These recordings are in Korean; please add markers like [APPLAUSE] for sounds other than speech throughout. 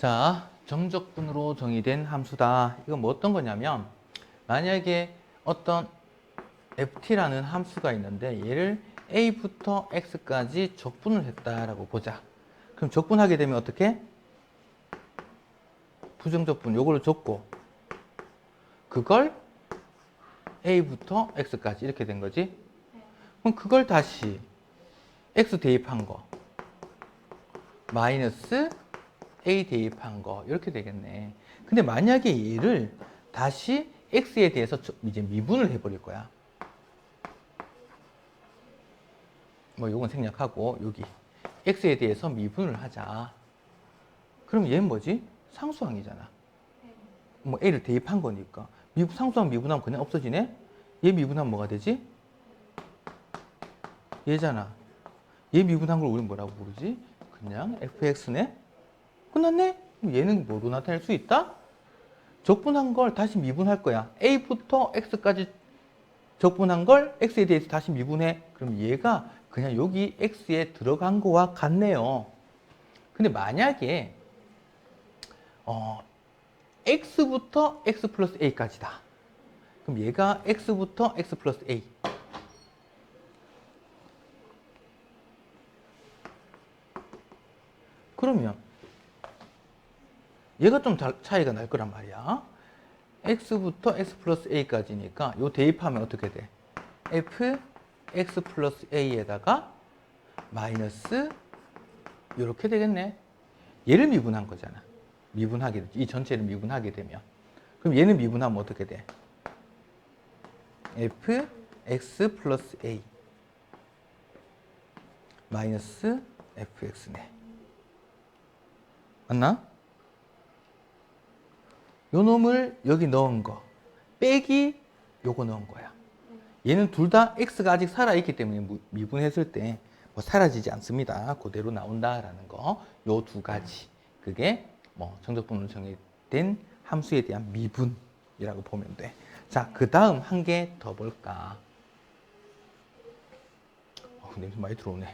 자, 정적분으로 정의된 함수다. 이건 뭐 어떤 거냐면 만약에 어떤 ft라는 함수가 있는데 얘를 a부터 x까지 적분을 했다라고 보자. 그럼 적분하게 되면 어떻게? 부정적분 요걸로 적고 그걸 a부터 x까지 이렇게 된 거지. 그럼 그걸 다시 x 대입한 거 마이너스 a 대입한 거 이렇게 되겠네. 근데 만약에 얘를 다시 x에 대해서 저- 이제 미분을 해버릴 거야. 뭐 요건 생략하고 여기 x에 대해서 미분을 하자. 그럼 얘는 뭐지? 상수항이잖아. 뭐 a를 대입한 거니까 미분 상수항 미분하면 그냥 없어지네. 얘 미분하면 뭐가 되지? 얘잖아. 얘 미분한 걸 우리는 뭐라고 부르지? 그냥 fx네? 끝났네? 얘는 뭐로 나타낼 수 있다? 적분한 걸 다시 미분할 거야. a부터 x까지 적분한 걸 x에 대해서 다시 미분해. 그럼 얘가 그냥 여기 x에 들어간 거와 같네요. 근데 만약에 어, x부터 x 플러스 a까지다. 그럼 얘가 x부터 x 플러스 a. 그러면 얘가 좀 다- 차이가 날 거란 말이야. x부터 x 플러스 a까지니까 요 대입하면 어떻게 돼? f x 플러스 a에다가 마이너스 이렇게 되겠네. 얘를 미분한 거잖아. 미분하게. 이 전체를 미분하게 되면 그럼 얘는 미분하면 어떻게 돼? f x 플러스 a 마이너스 fx네. 맞나? 요 놈을 여기 넣은 거 빼기 요거 넣은 거야. 얘는 둘 다 x가 아직 살아 있기 때문에 무- 미분했을 때 뭐 사라지지 않습니다. 그대로 나온다라는 거. 요 두 가지. 그게 뭐 정적분으로 정의된 함수에 대한 미분이라고 보면 돼. 자, 그 다음 한 개 더 볼까? 어, 냄새 많이 들어오네.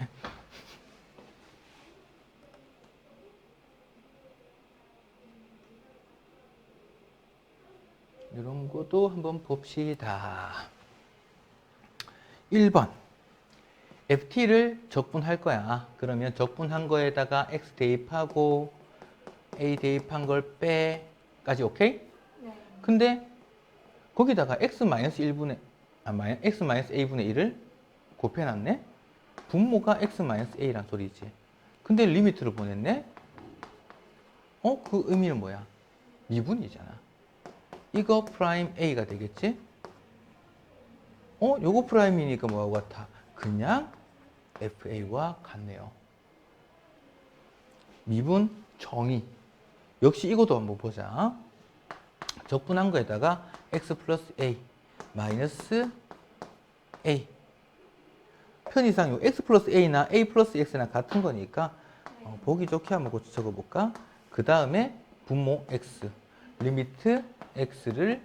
이런 것도 한번 봅시다. 1번. FT를 적분할 거야. 그러면 적분한 거에다가 X 대입하고 A 대입한 걸 빼까지 오케이? 네. 근데 거기다가 X-1분의 아, 마이- X-A분의 1을 곱해놨네? 분모가 X-A란 소리지. 근데 리미트를 보냈네? 어? 그 의미는 뭐야? 미분이잖아. 이거 프라임 A가 되겠지? 어? 요거 프라임이니까 뭐하고 같아? 그냥 FA와 같네요. 미분 정의. 역시 이것도 한번 보자. 적분한 거에다가 x 플러스 a 마이너스 a 편의상 요 x 플러스 a나 a 플러스 x나 같은 거니까 어, 보기 좋게 한번 고쳐 적어볼까? 그 다음에 분모 x 리미트 x를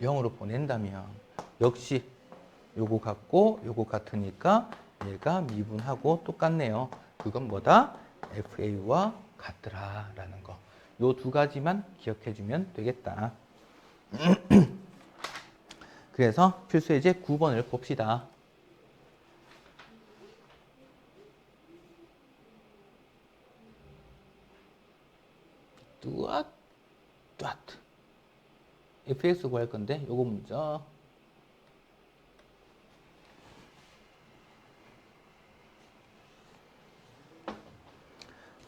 0으로 보낸다면 역시 요거 같고 요거 같으니까 얘가 미분하고 똑같네요. 그건 뭐다? FA와 같더라 라는 거. 요 두 가지만 기억해 주면 되겠다. [CLEARS THROAT] 그래서 필수 예제 9번을 봅시다. 뚜앗 fx 구할 건데 요거 먼저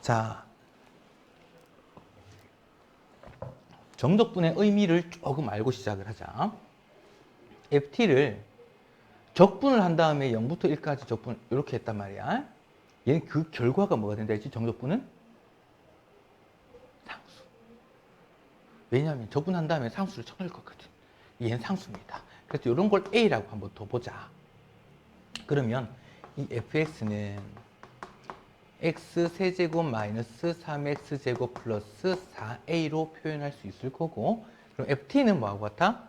자, 정적분의 의미를 조금 알고 시작을 하자. ft를 적분을 한 다음에 0부터 1까지 적분 이렇게 했단 말이야. 얘는 그 결과가 뭐가 된다 했지? 정적분은 상수. 왜냐하면 적분한 다음에 상수를 쳐낼 거거든. 얘는 상수입니다. 그래서 이런 걸 a라고 한번 더 보자. 그러면 이 fx는 x 세제곱 마이너스 3x 제곱 플러스 4a로 표현할 수 있을 거고 그럼 ft는 뭐하고 같아?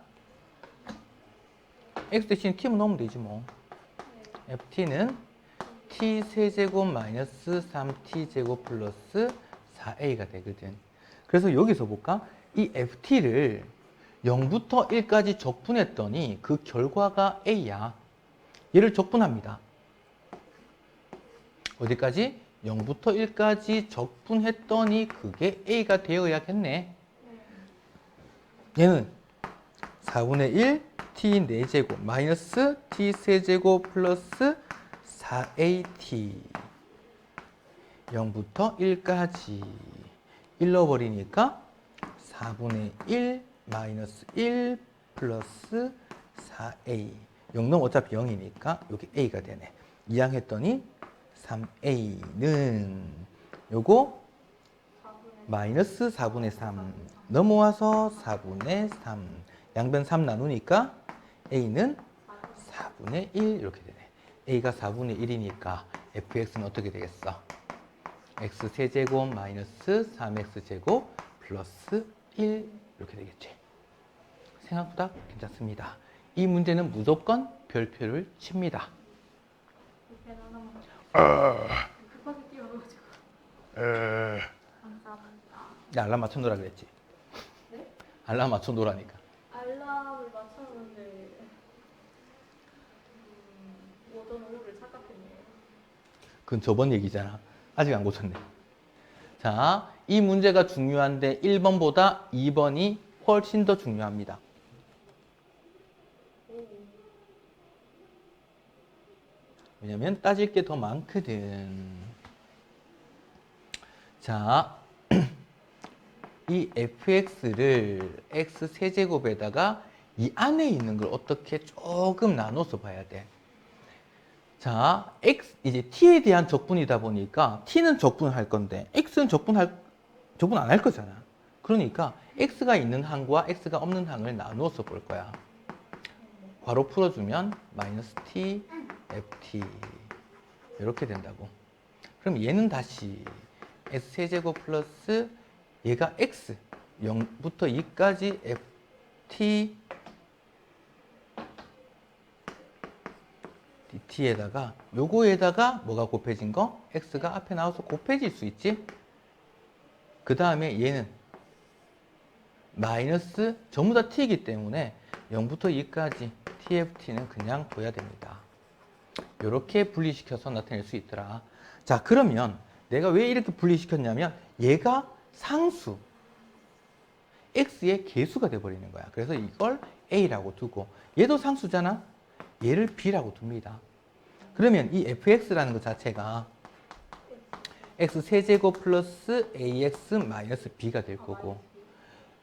x 대신 t만 넣으면 되지 뭐 ft는 t 세제곱 마이너스 3t 제곱 플러스 4a가 되거든 그래서 여기서 볼까? 이 ft를 0부터 1까지 적분했더니 그 결과가 a야. 얘를 적분합니다. 어디까지? 0부터 1까지 적분했더니 그게 a가 되어야겠네. 얘는 4분의 1 t 4제곱 마이너스 t 세제곱 플러스 4at 0부터 1까지 일러버리니까 4분의 1 마이너스 1 플러스 4a 0 넘으면 어차피 0이니까 여기 a가 되네. 이항했더니 3a는 요거 마이너스 4분의 3 넘어와서 4분의 3 양변 3 나누니까 a는 4분의 1 이렇게 되네. A가 4분의 1이니까 fx는 어떻게 되겠어? x 세제곱 마이너스 3x 제곱 플러스 1 이렇게 되겠지 생각보다 괜찮습니다 이 문제는 무조건 별표를 칩니다 급하게 뛰어가지고 감사합니다. 야, 알람 맞춰 놓으라 그랬지 네? 알람 맞춰 놓으라니까 알람을 맞췄는데 음, 오전 오후를 착각했네요. 그건 저번 얘기잖아. 아직 안 고쳤네. 자, 이 문제가 중요한데 1번보다 2번이 훨씬 더 중요합니다. 오, 왜냐면 따질 게 더 많거든. 자, [CLEARS THROAT] 이 fx를 x 세제곱에다가 이 안에 있는 걸 어떻게 조금 나눠서 봐야 돼. 자, x 이제 t에 대한 적분이다 보니까 t는 적분할 건데 x는 적분할 적분 안 할 거잖아. 그러니까 x가 있는 항과 x가 없는 항을 나누어서 볼 거야. 괄호 풀어주면 마이너스 t ft 이렇게 된다고. 그럼 얘는 다시 s 세제곱 플러스 얘가 x 0부터 2까지 ft dt에다가 요거에다가 뭐가 곱해진 거? x가 앞에 나와서 곱해질 수 있지? 그 다음에 얘는 마이너스 전부 다 t이기 때문에 0부터 2까지 tft는 그냥 둬야 됩니다. 이렇게 분리시켜서 나타낼 수 있더라. 자, 그러면 내가 왜 이렇게 분리시켰냐면 얘가 상수 x의 개수가 돼버리는 거야. 그래서 이걸 a라고 두고 얘도 상수잖아. 얘를 b라고 둡니다. 그러면 이 fx라는 것 자체가 x 세제곱 플러스 ax 마이너스 b가 될 거고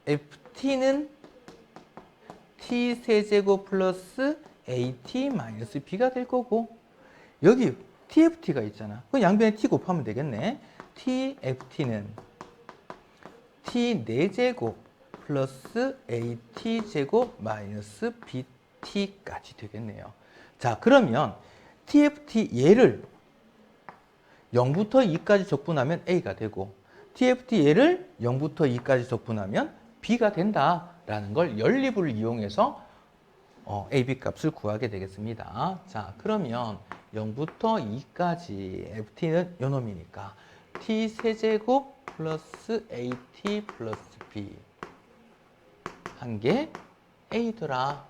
ft는 t 세제곱 플러스 at 마이너스 b가 될 거고 여기 tft가 있잖아. 그 양변에 t 곱하면 되겠네. tft는 t 4제곱 플러스 at 제곱 마이너스 bt까지 되겠네요. 자, 그러면 tft 얘를 0부터 2까지 적분하면 a가 되고 tft 얘를 0부터 2까지 적분하면 b가 된다라는 걸 연립을 이용해서 어, ab 값을 구하게 되겠습니다. 자, 그러면 0부터 2까지 ft는 요 놈이니까 t 세제곱 플러스 at 플러스 b 한게 a더라.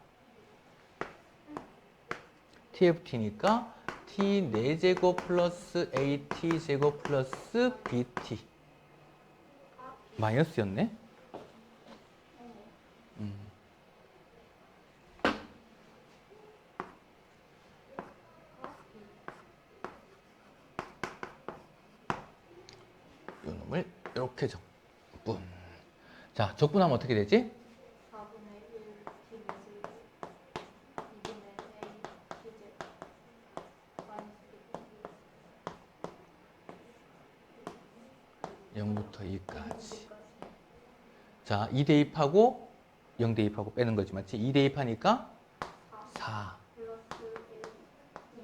tft니까 t 4제곱 플러스 at 제곱 플러스 bt 마이너스였네? 음. 이 놈을 이렇게 적분. 자, 적분하면 어떻게 되지? 4분의 1 t 제곱 2분의 a t 제곱 마이너스 0부터 2까지. 자, 2 대입하고 0 대입하고 빼는 거지, 맞지? 2 대입하니까 4 플러스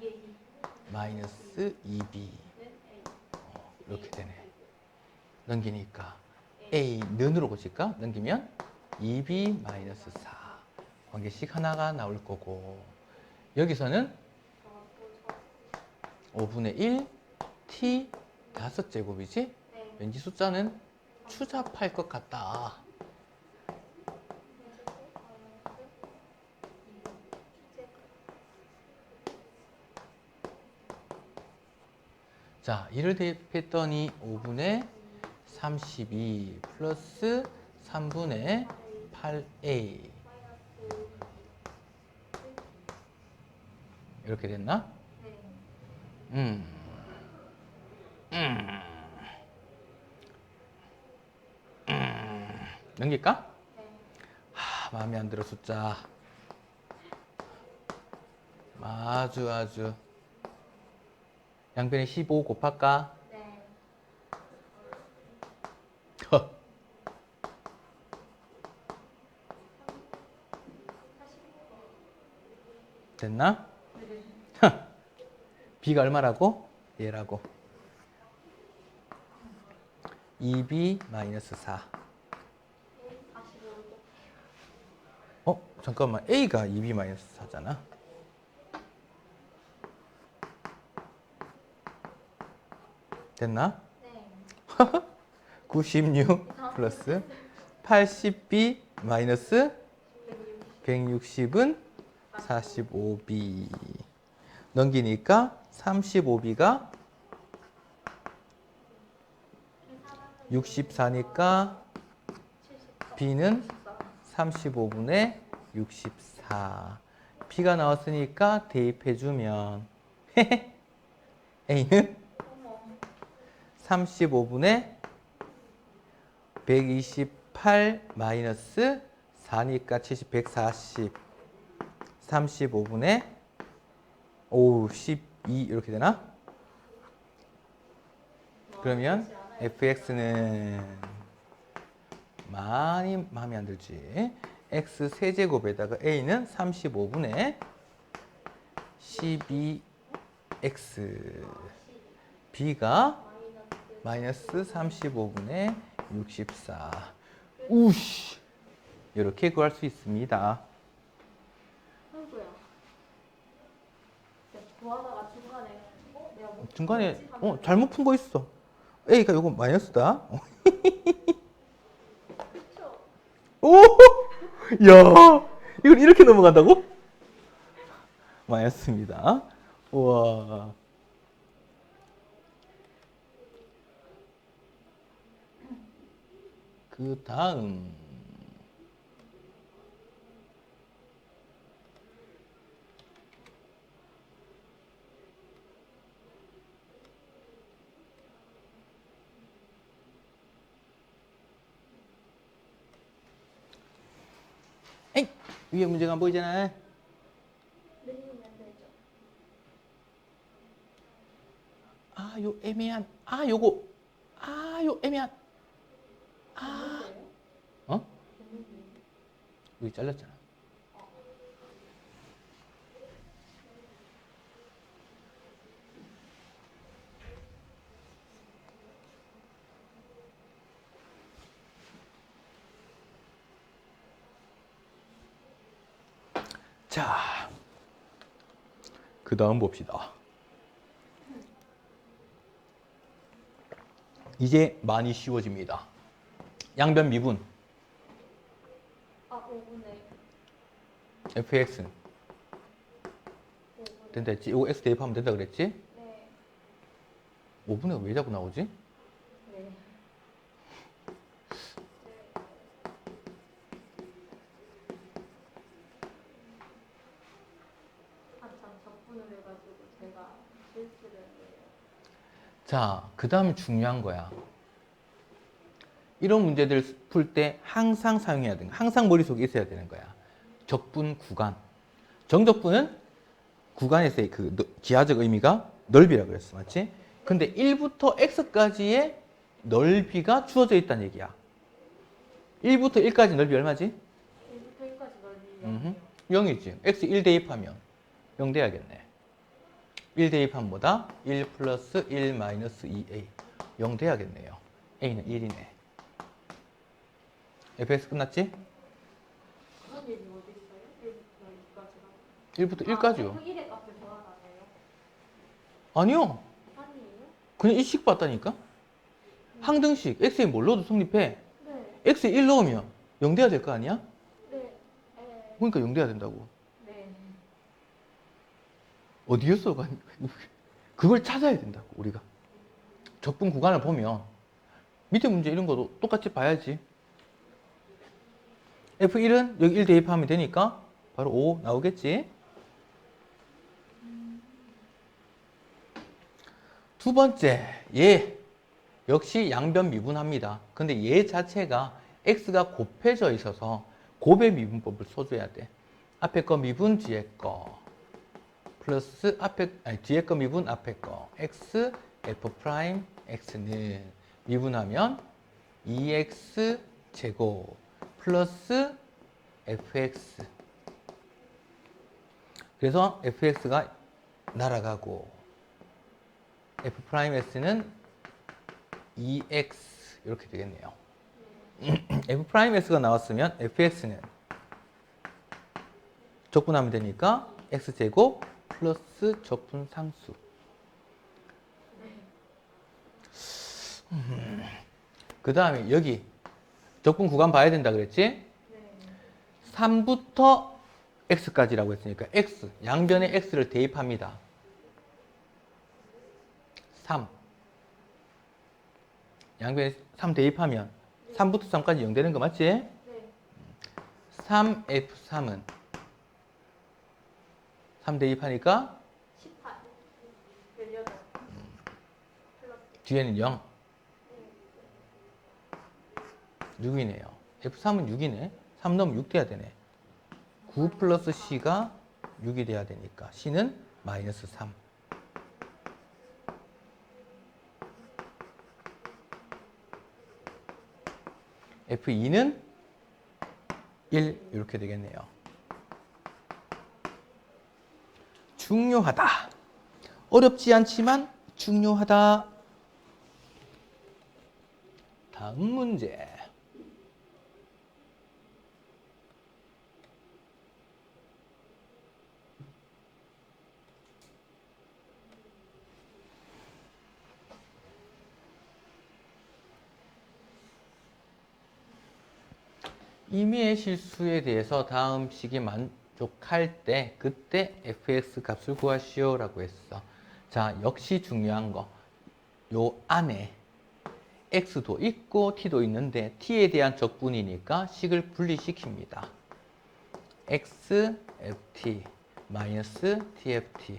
1 2의 2는 마이너스 2b a 이렇게 되네. 넘기니까 a 는으로 고칠까? 넘기면 2b 마이너스 4 관계식 하나가 나올 거고 여기서는 5분의 1 t 다섯 제곱이지? 네. 왠지 숫자는 추잡할 것 같다. 자, 이를 대입했더니 5분의 32 플러스 3분의 8a 이렇게 됐나? 네. 음. 음. 음. 넘길까? 네. 하, 마음에 안 들어 숫자. 아주 아주. 양변에 15 곱할까? 네. 허. [LAUGHS] 됐나? [LAUGHS] 네. b가 얼마라고? 얘라고. 2b 마이너스 4. 45. 어? 잠깐만. a가 2b 마이너스 4잖아. 됐나? 네. 96 플러스 80b 마이너스 160은 45b. 넘기니까 35b가 64니까 b는 35분의 64. b가 나왔으니까 대입해주면 [LAUGHS] a는 35분의 128 마이너스 4니까 70, 140. 35분의 오, 12 이렇게 되나? 그러면 fx는 많이 마음에 안 들지. x 세제곱에다가 a는 35분의 12x b가 마이너스 35분의 64 우씨 이렇게 구할 수 있습니다. 아이고야. 내가 구하다가 중간에 어? 내가 뭐 중간에? 어 잘못 푼 거 있어. a가 요거 마이너스다. 어. 그쵸? 오, [LAUGHS] 야, 이걸 이렇게 넘어간다고? 마이너스입니다. 우와. 그 다음 에이, 위에 문제가 안 보이잖아. 아, 요 애매한. 아, 요거. 아, 요 애매한. 어? 여기 잘렸잖아. 자, 그 다음 봅시다. 이제 많이 쉬워집니다. 양변 미분 아 5분의 fx 5분의 된다 했지? 이거 x 대입하면 된다 그랬지? 네. 5분의 왜 자꾸 나오지? 네. 한참 접근을 해가지고 제가 실수를 했어요. 자, 그 다음에 중요한 거야. 이런 문제들 풀 때 항상 사용해야 되는 거. 항상 머릿속에 있어야 되는 거야. 적분 구간. 정적분은 구간에서의 그 너- 기하적 의미가 넓이라 그랬어. 맞지? 근데 1부터 x까지의 넓이가 주어져 있다는 얘기야. 1부터 1까지 넓이 얼마지? 1부터 1까지 넓이 음흠. 0이지. x 1 대입하면 0 돼야겠네. 1 대입하면 뭐다? 1 플러스 1 마이너스 2a. 0 돼야겠네요. a는 1이네. Fx 끝났지? 그런 일이 어디 있어요? 1부터 2까지가? 1부터 1까지요. 아, 1의 값을 더하다네요. 아니요. 아니에요? 그냥 일식 봤다니까? 항등식 x에 뭘 넣어도 성립해. 네. x에 1 넣으면 0 돼야 될 거 아니야? 네. 네. 그러니까 0 돼야 된다고. 네. 어디였어? [LAUGHS] 그걸 찾아야 된다고 우리가. 적분 구간을 보면 밑에 문제 이런 것도 똑같이 봐야지. F1은 여기 1 대입하면 되니까 바로 5 나오겠지. 두 번째, 얘 역시 양변 미분합니다. 근데 얘 자체가 x가 곱해져 있어서 곱의 미분법을 써줘야 돼. 앞에 거 미분, 뒤에 거. 플러스 앞에 아니 뒤에 거 미분 앞에 거 x f 프라임 x는 미분하면 2x 제곱 플러스 fx 그래서 fx가 날아가고 f 프라임 s는 2x 이렇게 되겠네요. [CLEARS THROAT] f 프라임 s가 나왔으면 fx는 적분하면 되니까 x 제곱 플러스 적분 상수. 그 다음에 여기 적분 구간 봐야 된다 그랬지? 네. 3부터 x까지라고 했으니까 x 양변에 x를 대입합니다. 3 양변에 3 대입하면 3부터 3까지 0 되는 거 맞지? 네. 3f3은 3 대입하니까 18. 18. 플러스. 뒤에는 0. 6이네요. F3은 6이네. 3 넣으면 6 돼야 되네. 9 플러스 C가 6이 돼야 되니까 C는 마이너스 3. F2는 1 이렇게 되겠네요. 중요하다. 어렵지 않지만 중요하다. 다음 문제. 임의의 실수에 대해서 다음 식이 만족할 때 그때 fx 값을 구하시오 라고 했어. 자, 역시 중요한 거. 요 안에 x도 있고 t도 있는데 t에 대한 적분이니까 식을 분리시킵니다. x ft 마이너스 tft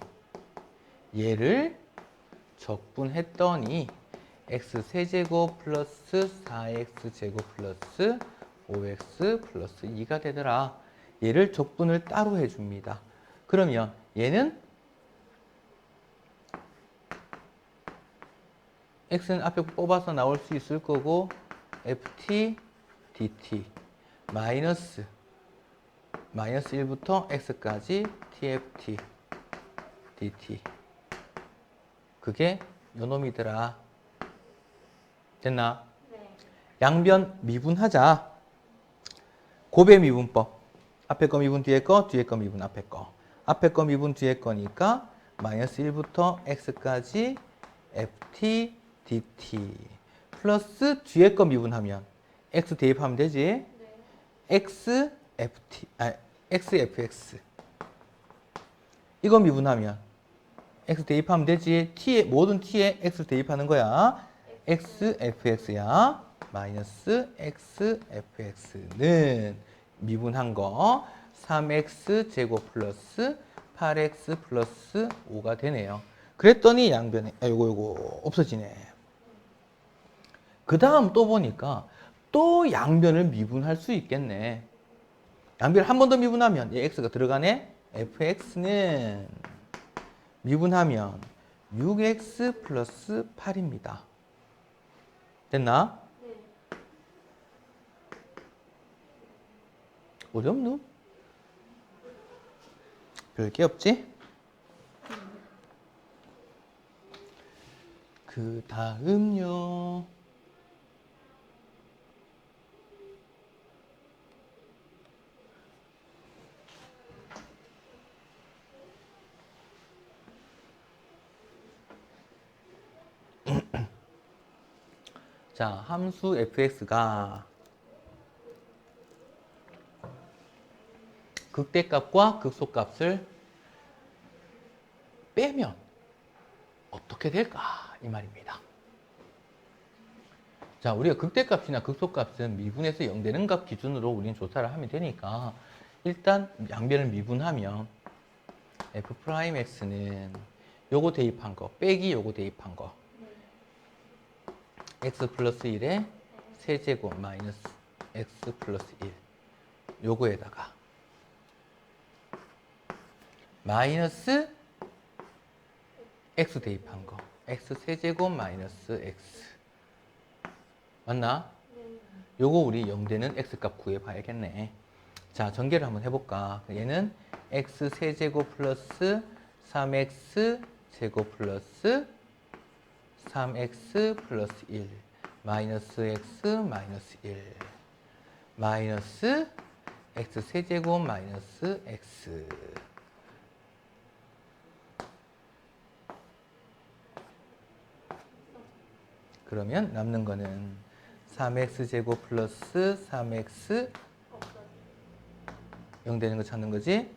얘를 적분했더니 x 세제곱 플러스 4x 제곱 플러스 5x 플러스 2가 되더라. 얘를 적분을 따로 해줍니다. 그러면 얘는 x는 앞에 뽑아서 나올 수 있을 거고 ft dt 마이너스 마이너스 1부터 x까지 tft dt 그게 요놈이더라 됐나? 네. 양변 미분하자 곱의 미분법. 앞에 거 미분 뒤에 거 뒤에 거 미분 앞에 거. 앞에 거 미분 뒤에 거니까 마이너스 1부터 x까지 ft dt 플러스 뒤에 거 미분하면 x 대입하면 되지? 네. x ft 아 x fx. 이거 미분하면 x 대입하면 되지? t에 모든 t에 x 대입하는 거야. x fx야. 마이너스 x fx는 미분한 거 3x 제곱 플러스 8x 플러스 5가 되네요. 그랬더니 양변에 아 요거 요거 없어지네. 그 다음 또 보니까 또 양변을 미분할 수 있겠네. 양변을 한 번 더 미분하면 얘 x가 들어가네. fx는 미분하면 6x 플러스 8입니다. 됐나? 어렵누? 별게 없지? 그 다음요. [CLEARS THROAT] 자, 함수 fx가 극대값과 극소값을 빼면 어떻게 될까? 이 말입니다. 자, 우리가 극대값이나 극소값은 미분에서 0 되는 값 기준으로 우리는 조사를 하면 되니까 일단 양변을 미분하면 f'x는 요거 대입한 거 빼기 요거 대입한 거 x 플러스 1에 세제곱 마이너스 x 플러스 1 요거에다가 마이너스 x 대입한 거. X 세제곱 마이너스 x. 맞나? 요거 우리 0되는 x값 구해봐야겠네. 자 전개를 한번 해볼까? 얘는 x 세제곱 플러스 3x 제곱 플러스 3x 플러스 1 마이너스 x 마이너스 1 마이너스 x 세제곱 마이너스 x 그러면 남는 거는 3x 제곱 플러스 3x 0 되는 거 찾는 거지?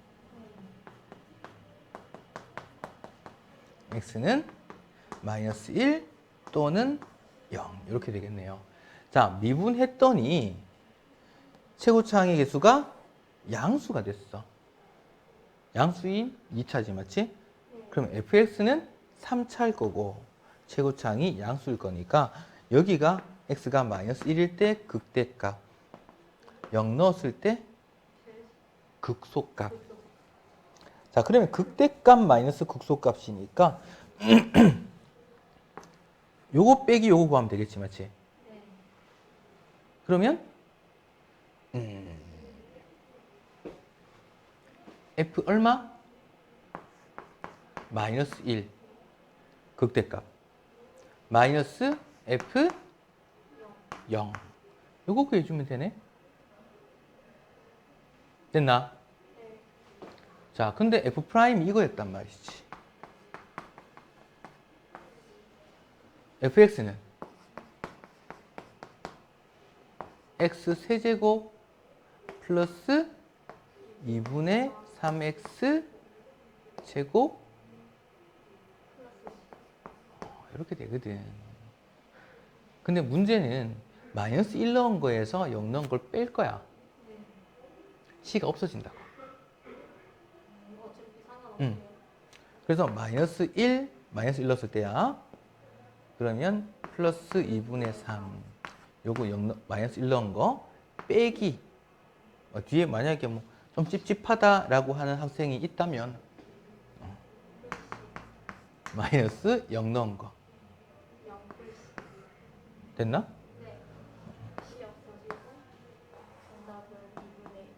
x는 마이너스 1 또는 0 이렇게 되겠네요. 자 미분했더니 최고차항의 개수가 양수가 됐어. 양수인 2차지 맞지? 그럼 fx는 3차일 거고 최고차항이 양수일 거니까 여기가 x가 마이너스 1일 때 극대값 0 넣었을 때 극소값 자 그러면 극대값 마이너스 극소값이니까 [CLEARS THROAT] 요거 빼기 요거 구하면 되겠지 맞지? 네. 그러면 음, f 얼마? 마이너스 1 극대값 마이너스 f 0 요거 구해주면 되네. 됐나? 자 근데 f 프라임 이거였단 말이지. Fx는 x 세제곱 플러스 2분의 3x 제곱 어, 이렇게 되거든. 근데 문제는 마이너스 1 넣은 거에서 0 넣은 걸 뺄 거야. c가 없어진다고. 응. 그래서 마이너스 1, 마이너스 1 넣었을 때야. 그러면 플러스 2분의 3. 요거 0, 넣- 마이너스 1 넣은 거 빼기. 어, 뒤에 만약에 뭐 좀 찝찝하다라고 하는 학생이 있다면 어, 마이너스 0 넣은 거. 0 플러스 됐나? 네. C 없어지고 정답은 2분의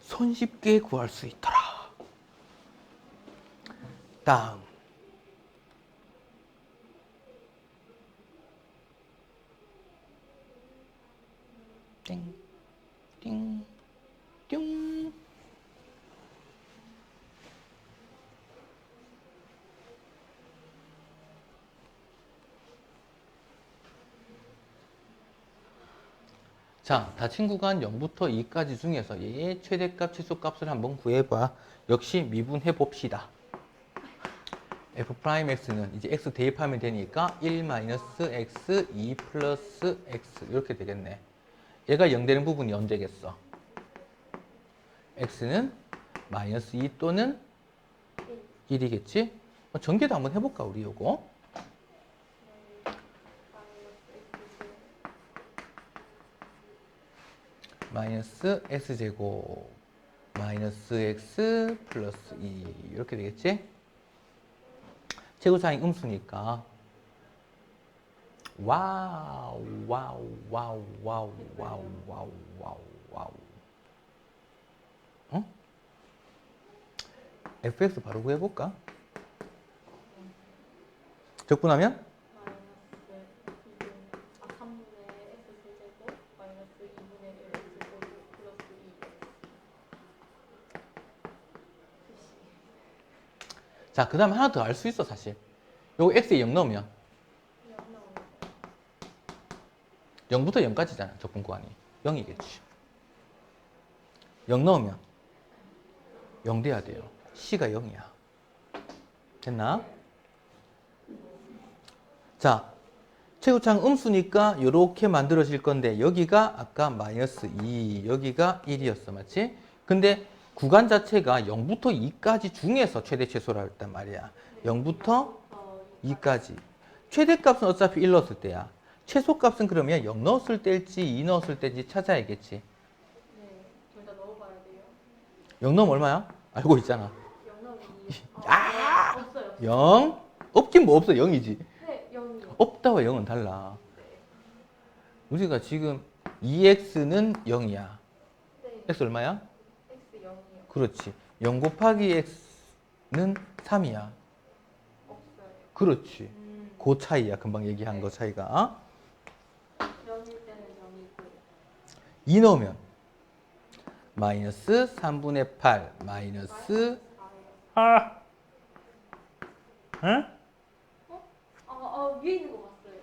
손쉽게 구할 수 있더라. 다음. 땡, 자, 닫힌 구간 0부터 2까지 중에서 얘의 최대값, 최소값을 한번 구해봐. 역시 미분해 봅시다. f'x는 이제 x 대입하면 되니까 1 마이너스 x, 2 플러스 x 이렇게 되겠네. 얘가 0 되는 부분이 언제겠어? x는 마이너스 2 또는 1이겠지? 어, 전개도 한번 해볼까 우리 요거? 마이너스 x제곱 마이너스 x 플러스 2 이렇게 되겠지? 최고차항이 음수니까 와우 와우 와우 와우 와우 와우 와우 와우 어? fx 바로 구해볼까? 적분하면 자, 그 다음에 하나 더 알 수 있어, 사실. 요 x에 0 넣으면. 0부터 0까지잖아, 적분 구간이. 0이겠지. 0 넣으면 0 돼야 돼요. c가 0이야. 됐나? 자, 최우창 음수니까 이렇게 만들어질 건데 여기가 아까 마이너스 2, 여기가 1이었어, 맞지? 근데 구간 자체가 0부터 2까지 중에서 최대 최소라 했단 말이야. 0부터 어, 2까지. 최대값은 어차피 1 넣었을 때야. 최소값은 그러면 0 넣었을 때일지 2 넣었을 때일지 찾아야겠지. 네, 둘다 넣어봐야 돼요. 0 넣으면 얼마야? 알고 있잖아. 영남이 아, 없어요. 0? 없긴 뭐 없어. 0이지. 네, 영이요. 없다와 0은 달라. 우리가 지금 2x는 0이야. 네, x 얼마야? X 0이요. 그렇지. 0 곱하기 x는 3이야. 없어요. 그렇지. 음, 그 차이야. 금방 얘기한 거 차이가. 0일 때는 0이고 2 넣으면 마이너스 3분의 8 마이너스 4예요. 아. 응? 아, 아, 위에 있는 거 봤어요.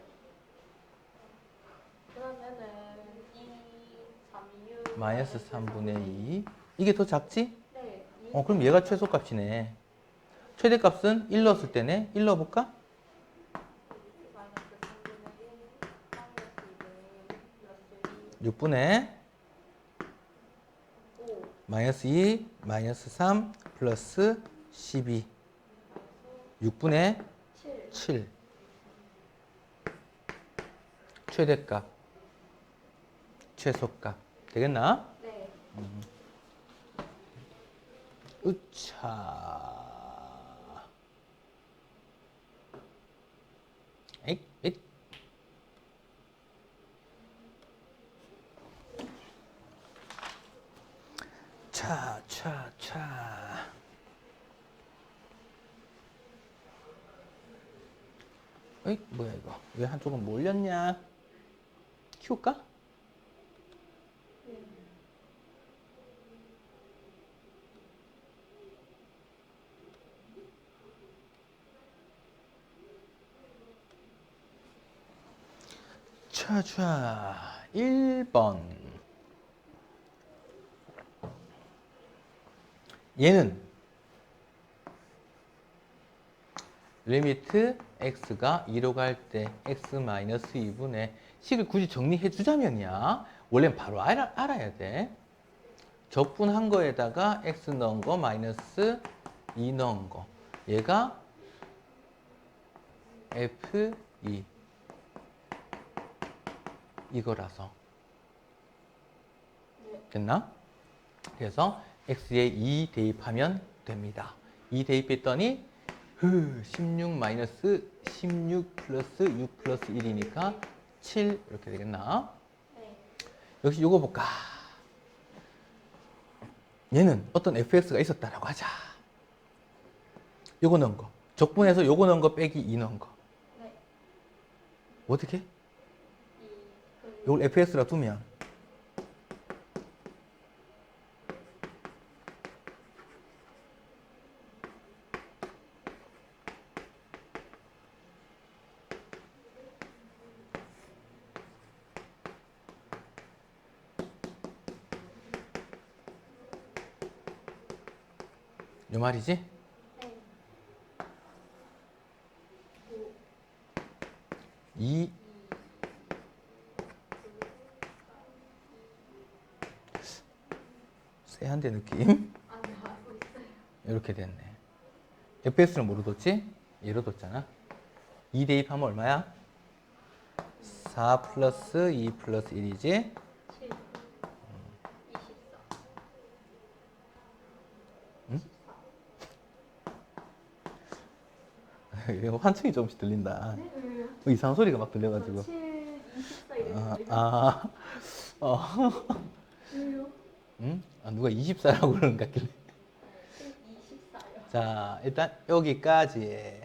그러면은 2, 3, 6 마이너스 3분의 2 이게 더 작지? 네, 2, 어 그럼 얘가 최소값이네. 최대값은 1 넣었을 때네. 1 넣어볼까? 마이너스 3분의 1, 마이너스 2, 플러스 6분의 2, 5, 마이너스 2 마이너스 3 플러스 12 6분의 7, 7 최대값. 최소값. 되겠나? 네, 으차. 에잇, 에잇. 차, 차, 차. 에이, 뭐야 이거? 왜 한쪽은 몰렸냐? 키울까? 차차 1번. 얘는 리미트 x가 2로 갈 때 x 마이너스 2분의 식을 굳이 정리해 주자면이야. 원래는 바로 알아, 알아야 돼. 적분한 거에다가 x 넣은 거 마이너스 2 넣은 거. 얘가 f2 이거라서 네, 됐나? 그래서 x에 2 대입하면 됩니다. 2 대입했더니 흐, 16 마이너스 16 플러스 6 플러스 1이니까 7 이렇게 되겠나? 네, 역시 요거 볼까? 얘는 어떤 fx가 있었다라고 하자. 요거 넣은 거. 적분해서 요거 넣은 거 빼기 2 넣은 거. 네, 어떻게? 2, 그, 요걸 fx라 두면 요 말이지? 네, 9, 2 2, 쎄한데 느낌? 이렇게 됐네. fs는 뭐로 뒀지? 얘로 뒀잖아. 2 대입하면 얼마야? 4 플러스 2 플러스 1이지? 7, 24, 응? [LAUGHS] 이거 환청이 조금씩 들린다. 네? 뭐 이상한 소리가 막 들려가지고. 7, 24 이렇게 아. 아, [LAUGHS] 어? 아, 누가 24라고 그러는 것 같길래. 7, 24요. 자, 일단 여기까지.